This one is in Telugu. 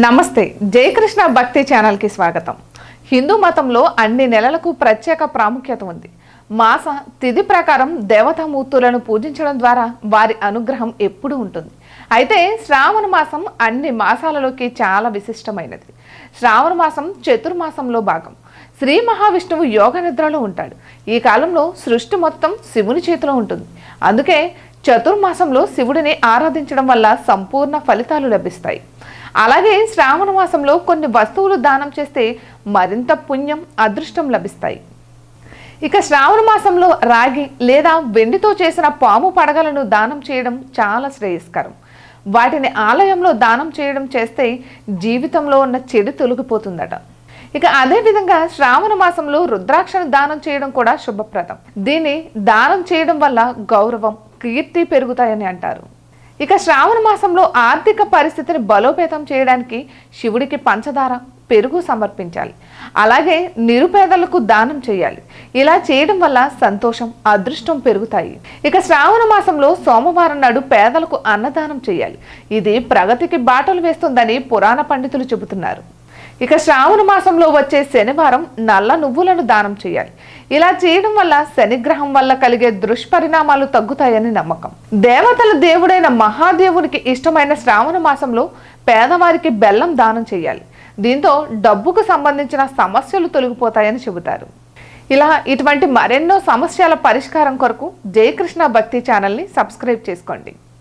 నమస్తే జయకృష్ణ భక్తి ఛానల్కి స్వాగతం. హిందూ మతంలో అన్ని నెలలకు ప్రత్యేక ప్రాముఖ్యత ఉంది. మాస తిథి ప్రకారం దేవతామూర్తులను పూజించడం ద్వారా వారి అనుగ్రహం ఎప్పుడూ ఉంటుంది. అయితే శ్రావణ మాసం అన్ని మాసాలలోకి చాలా విశిష్టమైనది. శ్రావణ మాసం చతుర్మాసంలో భాగం. శ్రీ మహావిష్ణువు యోగ నిద్రలో ఉంటాడు. ఈ కాలంలో సృష్టి మొత్తం శివుని చేతిలో ఉంటుంది. అందుకే చతుర్మాసంలో శివుడిని ఆరాధించడం వల్ల సంపూర్ణ ఫలితాలు లభిస్తాయి. అలాగే శ్రావణ మాసంలో కొన్ని వస్తువులు దానం చేస్తే మరింత పుణ్యం అదృష్టం లభిస్తాయి. ఇక శ్రావణ మాసంలో రాగి లేదా వెండితో చేసిన పాము పడగలను దానం చేయడం చాలా శ్రేయస్కరం. వాటిని ఆలయంలో దానం చేయడం చేస్తే జీవితంలో ఉన్న చెడు తొలగిపోతుందట. ఇక అదేవిధంగా శ్రావణ మాసంలో రుద్రాక్షను దానం చేయడం కూడా శుభప్రదం. దీన్ని దానం చేయడం వల్ల గౌరవం కీర్తి పెరుగుతాయని అంటారు. ఇక శ్రావణ మాసంలో ఆర్థిక పరిస్థితిని బలోపేతం చేయడానికి శివుడికి పంచదార పెరుగు సమర్పించాలి. అలాగే నిరుపేదలకు దానం చేయాలి. ఇలా చేయడం వల్ల సంతోషం అదృష్టం పెరుగుతాయి. ఇక శ్రావణ మాసంలో సోమవారం నాడు పేదలకు అన్నదానం చేయాలి. ఇది ప్రగతికి బాటలు వేస్తుందని పురాణ పండితులు చెబుతున్నారు. ఇక శ్రావణ మాసంలో వచ్చే శనివారం నల్ల నువ్వులను దానం చేయాలి. ఇలా చేయడం వల్ల శనిగ్రహం వల్ల కలిగే దుష్పరిణామాలు తగ్గుతాయని నమ్మకం. దేవతల దేవుడైన మహాదేవునికి ఇష్టమైన శ్రావణ మాసంలో పేదవారికి బెల్లం దానం చేయాలి. దీంతో డబ్బుకు సంబంధించిన సమస్యలు తొలగిపోతాయని చెబుతారు. ఇలా ఇటువంటి మరెన్నో సమస్యల పరిష్కారం కొరకు జయకృష్ణ భక్తి ఛానల్ని సబ్స్క్రైబ్ చేసుకోండి.